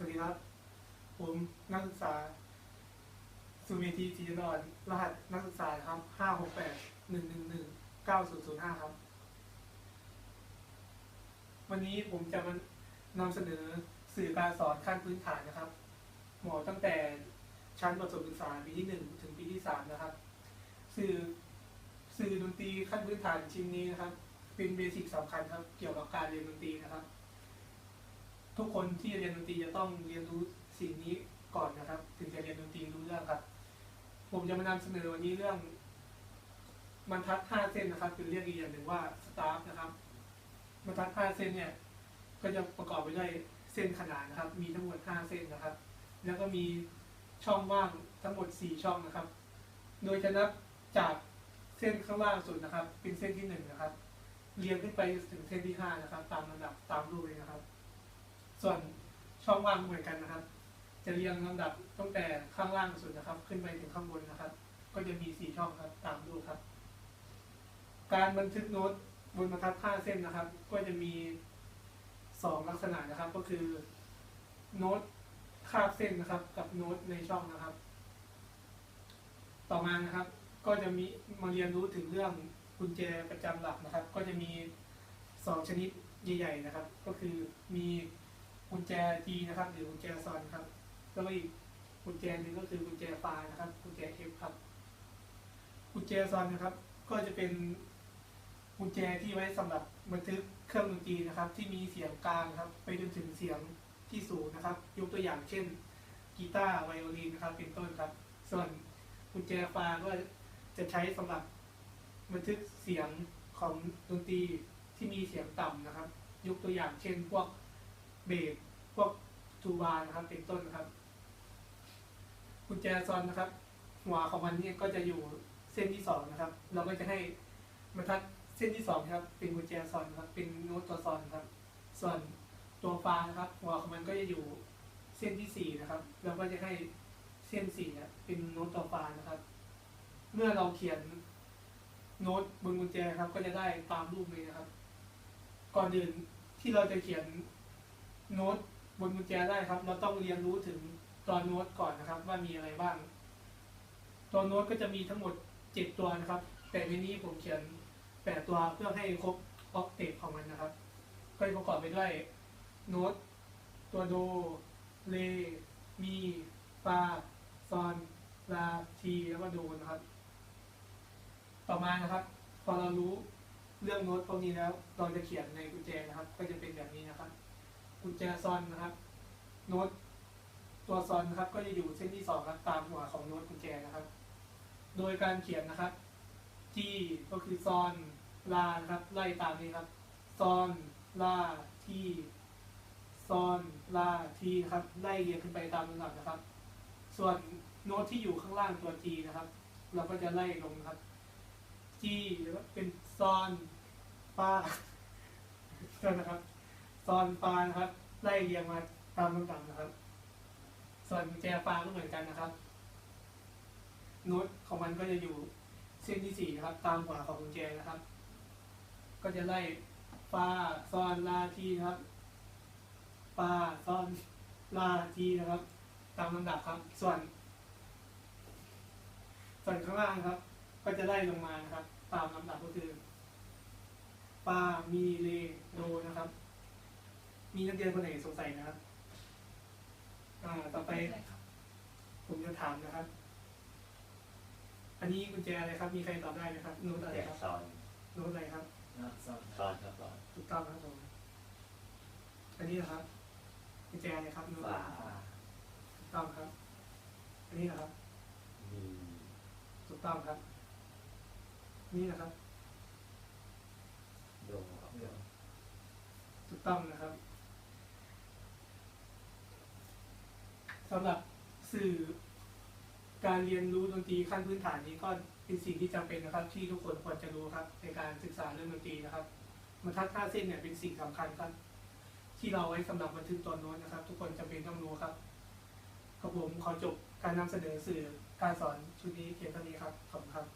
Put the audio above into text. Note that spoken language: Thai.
สวัสดีครับ ผมนักศึกษา สุเมธีจีนอนรหัสนักศึกษาครับห้าหกแปดหนึ่งหนึ่งหนึ่งเก้าศูนย์ศูนย์ห้าครับ วันนี้ผมจะมานำเสนอสื่อการสอนขั้นพื้นฐานนะครับ หมอตั้งแต่ชั้นประถมศึกษาปีที่หนึ่งถึงปีที่สามนะครับ สื่อสื่อดนตรีขั้นพื้นฐานชิ้นนี้นะครับ เป็นเบสิกสำคัญครับ เกี่ยวกับการเรียนดนตรีนะครับ ทุกคนที่เรียนดนตรีจะต้องเรียนรู้สิ่งนี้ก่อนนะครับ ถึงจะเรียนดนตรีรู้เรื่องครับ ผมจะมานำเสนอวันนี้เรื่องบรรทัดห้าเส้นนะครับคือเรียกอีกอย่างหนึ่งว่าสตาฟนะครับบรรทัดห้าเส้นเนี่ยก็จะประกอบไปด้วยเส้นขนานนะครับ มีทั้งหมดห้าเส้นนะครับ แล้วก็มีช่องว่างทั้งหมดสี่ช่องนะครับ โดยจะนับจากเส้นข้างล่างสุดนะครับ เป็นเส้นที่หนึ่งนะครับ เรียงขึ้นไปถึงเส้นที่ห้านะครับ ตามลำดับตามรูปเลยนะครับ ส่วนช่องว่างเหมือนกันนะครับ จะเรียงลำดับตั้งแต่ข้างล่างสุดนะครับ ขึ้นไปถึงข้างบนนะครับ ก็จะมีสี่ช่องครับตามรูครับ การบันทึกโน้ตบนบรรทัดห้าเส้นนะครับ ก็จะมีสองลักษณะนะครับ ก็คือโน้ตคาบเส้นนะครับ กับโน้ตในช่องนะครับ ต่อมานะครับ ก็จะมีมาเรียนรู้ถึงเรื่องกุญแจประจำหลักนะครับ ก็จะมีสองชนิดใหญ่ ๆนะครับ ก็คือมี กุญแจ G นะครับหรือกุญแจซอนครับแล้วก็อีกกุญแจหนึ่งก็คือกุญแจไฟล์นะครับกุญแจ F ครับกุญแจซอนนะครับ ก็จะเป็นกุญแจที่ไว้สำหรับบันทึกเครื่องดนตรีนะครับ ที่มีเสียงกลางครับ ไปจนถึงเสียงที่สูงนะครับ ยกตัวอย่างเช่นกีตาร์ไวโอลินนะครับ เป็นต้นครับ ส่วนกุญแจฟล์ก็จะใช้สำหรับบันทึกเสียงของดนตรีที่มีเสียงต่ำนะครับ ยกตัวอย่างเช่น พวก เบพวกทูบานะครับเป็นต้นนะครับกุญแจซอนนะครับ หัวของมันเนี่ยก็จะอยู่เส้นที่สองนะครับ เราก็จะให้บรรทัดเส้นที่สองนะครับ เป็นกุญแจซอนครับ เป็นโน้ตตัวซอนครับ ส่วนตัวฟ้านะครับ หัวของมันก็จะอยู่เส้นที่สี่นะครับ เราก็จะให้เส้นสี่เนี่ยเป็นโน้ตตัวฟ้านะครับ เมื่อเราเขียนโน้ตบนกุญแจครับ ก็จะได้ตามรูปเลยนะครับ ก่อนอื่นที่เราจะเขียน โน้ตบนกุญแจได้ครับ เราต้องเรียนรู้ถึงตัวโน้ตก่อนนะครับ ว่ามีอะไรบ้าง ตัวโน้ตก็จะมีทั้งหมดเจ็ดตัวนะครับ แต่ในนี้ผมเขียนแปดตัวเพื่อให้ครบออกเตปของมันนะครับ ก็ประกอบไปด้วยโน้ตตัวโด เล มีฟาซอนลาทีแล้วก็โดนะครับ ต่อมานะครับ พอเรารู้เรื่องโน้ตพวกนี้แล้ว เราจะเขียนในกุญแจนะครับ ก็จะเป็นแบบนี้นะครับ กุญแจซอนนะครับ โน้ตตัวซอนนะครับก็จะอยู่เส้นที่สองครับตามหัวของโน้ตกุญแจนะครับ โดยการเขียนนะครับ G ก็คือซอนลานะครับไล่ตามนี้ครับซอนลาทีซอนลาทีนะครับไล่เรียงขึ้นไปตามลำดับนะครับ ส่วนโน้ตที่อยู่ข้างล่างตัว G นะครับ เราก็จะไล่ลงครับ G แล้วเป็นซอนฟาใช่นะครับ ซอนฟานะครับไล่เรียงมาตามลำดับนะครับ ส่วนกุญแจฟาก็เหมือนกันนะครับโน้ตของมันก็จะอยู่เส้นที่สี่นะครับ ตามหัวของกุญแจนะครับ ก็จะไล่ฟาซอนลาทีนะครับฟาซอนลาทีนะครับ ตามลำดับครับ ส่วน ส่วนข้างล่างครับ ก็จะไล่ลงมานะครับ ตามลำดับก็คือฟามีเลโดนะครับ มีนักเรียนคนไหนสงสัยนะครับ อ่า ต่อไป ผมจะถามนะครับ อันนี้กุญแจอะไรครับ มีใครตอบได้ไหมครับ โน้ตอะไรแจกครับ ซอนโน้ตอะไรครับ ซอนครับซอนถูกต้องครับผมอันนี้นะครับกุญแจอะไรครับโน้ตฝาถูกต้องครับ อันนี้นะครับ มีถูกต้องครับ นี่นะครับโดครับถูกต้องนะครับ สำหรับสื่อการเรียนรู้ดนตรีขั้นพื้นฐานนี้ก็เป็นสิ่งที่จำเป็นนะครับ ที่ทุกคนควรจะรู้ครับ ในการศึกษาเรื่องดนตรีนะครับบรรทัดท่าเส้นเนี่ยเป็นสิ่งสำคัญครับ ที่เราไว้สำหรับบันทึกตอนโน้นนะครับ ทุกคนจำเป็นต้องรู้ครับครับผมขอจบการนำเสนอสื่อการสอนชุดนี้เพียงเท่านี้ครับขอบคุณครับ